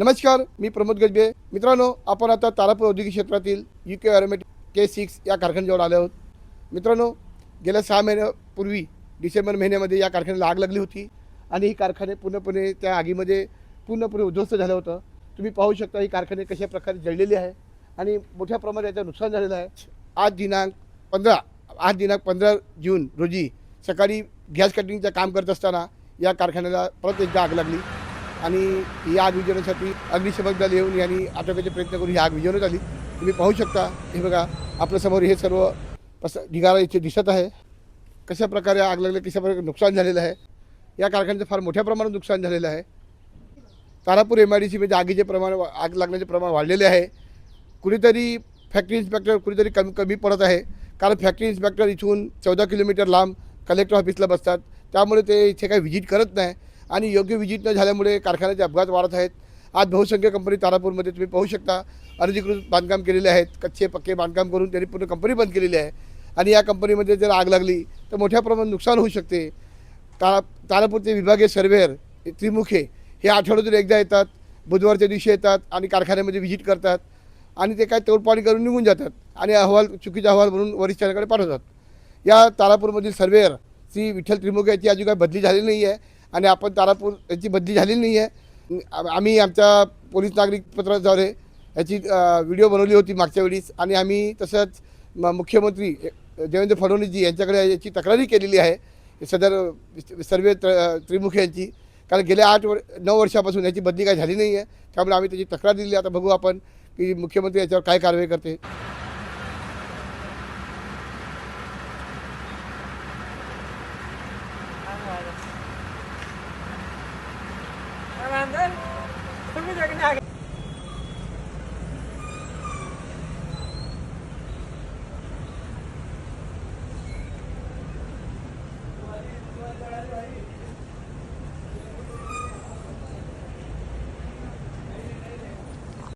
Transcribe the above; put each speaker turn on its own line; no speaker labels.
नमस्कार मी प्रमोद गजबे. मित्रांनो आपण आता तारापूर औद्योगिक क्षेत्रातील यू के अरोमेट के सिक्स या कारखान्याजवळ आलो आहोत. मित्रांनो गेल्या सहा महिन्यापूर्वी डिसेंबर महिन्यामध्ये या कारखान्याला आग लागली होती आणि ही कारखाने पूर्णपणे त्या आगीमध्ये पूर्णपणे उद्ध्वस्त झालं होतं. तुम्ही पाहू शकता ही कारखाने कशा प्रकारे जळलेली आहे आणि मोठ्या प्रमाणात याचं नुकसान झालेलं आहे. आज दिनांक पंधरा आज दिनांक पंधरा जून रोजी सकाळी गॅस कटिंगचं काम करत असताना या कारखान्याला परत एकदा आग लागली. आणि ही आग विजवण्यासाठी अग्निशमक दल येऊन यांनी आटोक्याचे प्रयत्न करून ही आग विजवण्यात आली. तुम्ही पाहू शकता हे बघा आपल्यासमोर हे सर्व पस ढिगारा इथे दिसत आहे. कशा प्रकारे आग लागली कशा प्रकारे नुकसान झालेलं आहे या कारखान्याचं फार मोठ्या प्रमाणात नुकसान झालेलं आहे. तारापूर एम आय डी सीमध्ये आगीचे प्रमाण आग लागण्याचे प्रमाण वाढलेले आहे. कुणीतरी फॅक्टरी इन्स्पेक्टर कुणीतरी कमी कमी पडत आहे. कारण फॅक्टरी इन्स्पेक्टर इथून चौदा किलोमीटर लांब कलेक्टर ऑफिसला बसतात. त्यामुळे ते इथे काही व्हिजिट करत नाही. आणि योग्य व्हिजिट न झाल्यामुळे कारखान्याचे अपघात वाढत आहेत. आज बहुसंख्य कंपनी तारापूरमध्ये तुम्ही पाहू शकता. अनधिकृत बांधकाम केलेले आहेत. कच्चे पक्के बांधकाम करून त्यांनी पूर्ण कंपनी बंद केलेली आहे. आणि या कंपनीमध्ये जर आग लागली तर मोठ्या प्रमाणात नुकसान होऊ शकते. तारा तारापूरचे विभागीय सर्वेअर त्रिमुखे हे आठवड्यातून एकदा येतात बुधवारच्या दिवशी येतात आणि कारखान्यामध्ये व्हिजिट करतात. आणि ते काय तोडपाणी करून निघून जातात आणि अहवाल चुकीचा अहवाल म्हणून वरिष्ठांकडे पाठवतात. या तारापूरमधील सर्वेअर श्री विठ्ठल त्रिमुखे याची अजून काही बदली झालेली नाही आहे आणि आपण तारापूर याची बदली झालेली नाही आहे आम्ही आमच्या पोलीस नागरिक पत्राद्वारे याची व्हिडिओ बनवली होती मागच्या वेळीस आणि आम्ही तसंच म- मुख्यमंत्री देवेंद्र फडणवीसजी यांच्याकडे याची तक्रारी केलेली आहे. सदर सर्वे त्र त्रिमुखे यांची. कारण गेल्या आठ वर नऊ वर्षापासून याची बदली काही झाली नाही आहे त्यामुळे आम्ही त्याची तक्रार दिली आता बघू आपण की मुख्यमंत्री याच्यावर काय कारवाई करते.
तुम्ही जगणे